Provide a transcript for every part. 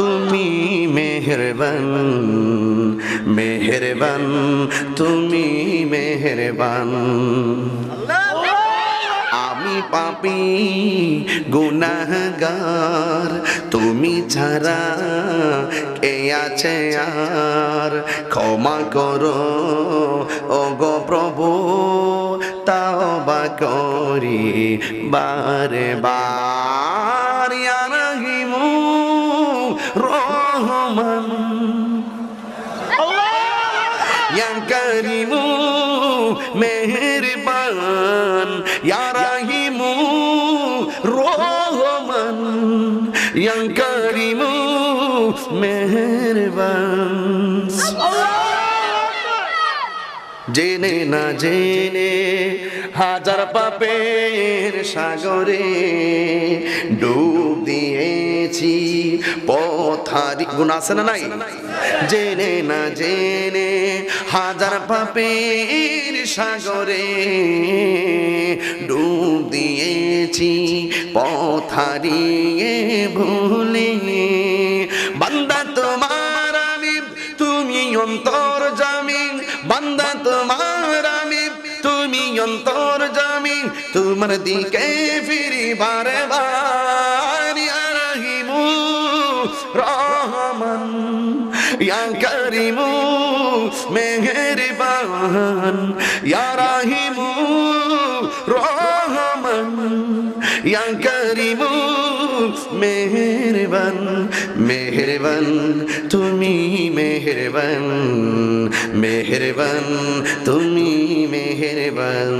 তুমি মেহেরবান মেহেরবান, তুমি মেহেরবান। আমি পাপি, গুনাহগার, তুমি ছাড়া কে আছে আর? ক্ষমা করো ও গো প্রভু তাও বা করি বারে বার রহমান ইয়া করিমু মেহেরবান ইয়া রাহিমু রহমান ইয়া করিমু মেহেরবান জেনে না জেনে হাজার পাপের সাগরে ডুব দিয়েছি পথারি গুণ আছে না নাই? জেনে না জেনে হাজার পাপের সাগরে ডুব দিয়েছি পথারিয়ে ভুলে। বান্দা তোমার আমি তুমি অন্তর জামিন। বান্দা তোমার আমি তুমি অন্তর জামিন। তোমার দিকে ফিরি বারে বার। রহিমু রহমান, ইয়া করিমু মেহেরবান, ইয়া রাহিমু রহমান, ইয়া করিমু মেহেরবান মেহেরবান, তুমি মেহেরবান মেহেরবান, তুমি মেহেরবান।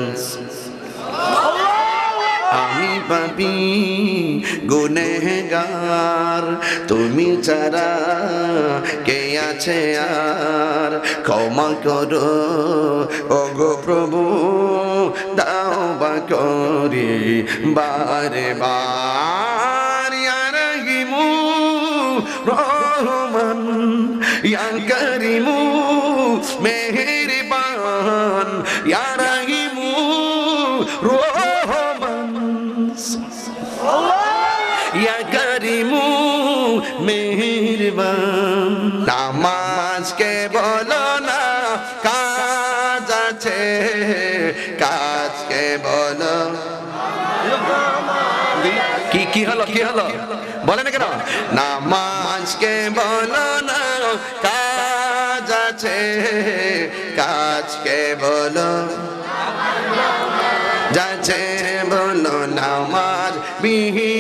আমি পাপি। গুনেগার তুমি ছাড়া কে আছে আর? ক্ষমা করো। ও গো প্রভু, দাও বা করি। বারে বার ইয়া রহিমু রহমান ইয়া করিমু, মেহেরবান ইয়া রহিমু রহমান। ইয়া করিমু মেহেরবান। নামাজকে বলো না, কাজ আছে। কাজকে বলো কি কি হলো কি হলো? বলে না কেন? নামাজকে বলো না, কাজ আছে। কাজকে বলো যাচ্ছে বলো নামাজ বিহীন।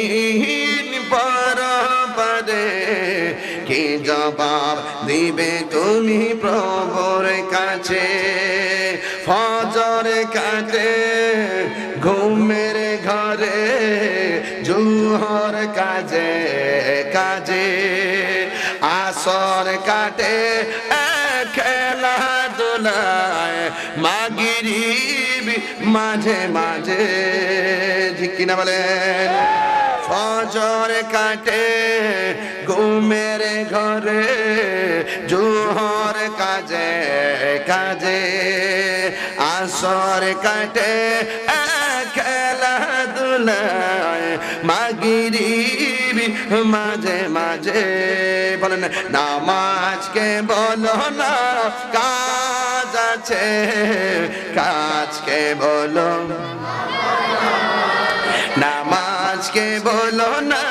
কি জবাব দিবে তুমি প্রভুর কাছে? ফজর কাটে, ঘুমের ঘরে, জুহর কাজে কাজে। আসর কাটে খেলা দোলায় মাগিরিব মাঝে মাঝে। ঠিক কিনা বলেন? ফজর কাটে, ঘুমের ঘরে জোহর কাজে কাজে। আসর কাটে মাগিরিব মাঝে মাঝে। বলেন, নামাজকে বলো না, কাজ আছে, কাজকে বলো। নামাজকে বলো না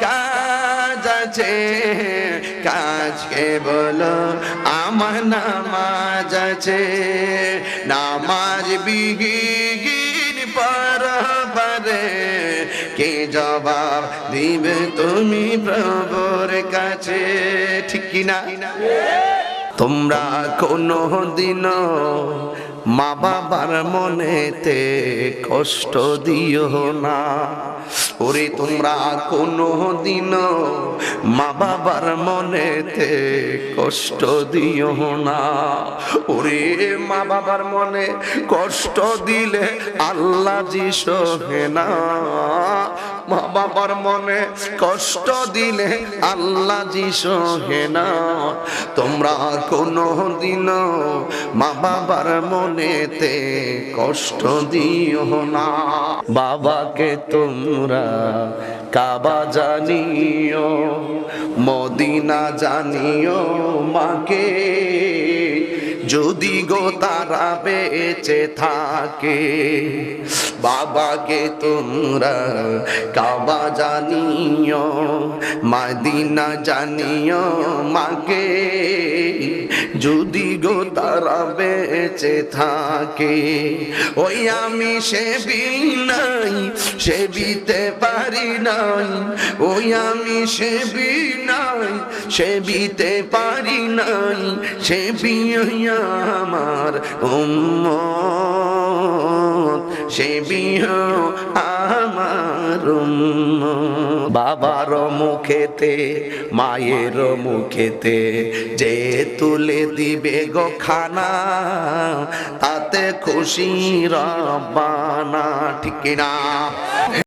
কাজ আছে। কাজকে বলো আমার নামাজ আছে। নামাজ বিগিন পর পারে কে জবাব দিবে তুমি প্রভুর কাছে? ঠিক কিনা? তোমরা কোনো? দিনও মা বাবার মনেতে কষ্ট দিও না। ওরে তোমরা কোনো দিনও মা বাবার মনেতে কষ্ট দিও না। ওরে মা বাবার মনে কষ্ট দিলে আল্লাহ জি সহে না। মা বাবার মনে কষ্ট দিলে আল্লাহ জি সহে না। তোমরা কোনো দিনও মা বাবার মনেতে কষ্ট দিও না। বাবাকে তোমরা কাবা জানিও, মদিনা জানিও মাকে। যদি গো তারা বেঁচে থাকে বাবাকে তোমরা কাবা জানিও মাদিনা জানিও মাকে। যদি গো তারা বেঁচে থাকে, ওই আমি সে নাই, সে বিতে পারি নাই। ওই আমি সে নাই, সে বিতে পারি নাই, সে আমার উম্মত। সে আমার বাবার মুখেতে, মায়ের মুখেতে যে তুলে দিবে গো খানা তাতে খুশি রব্বানা ঠিক না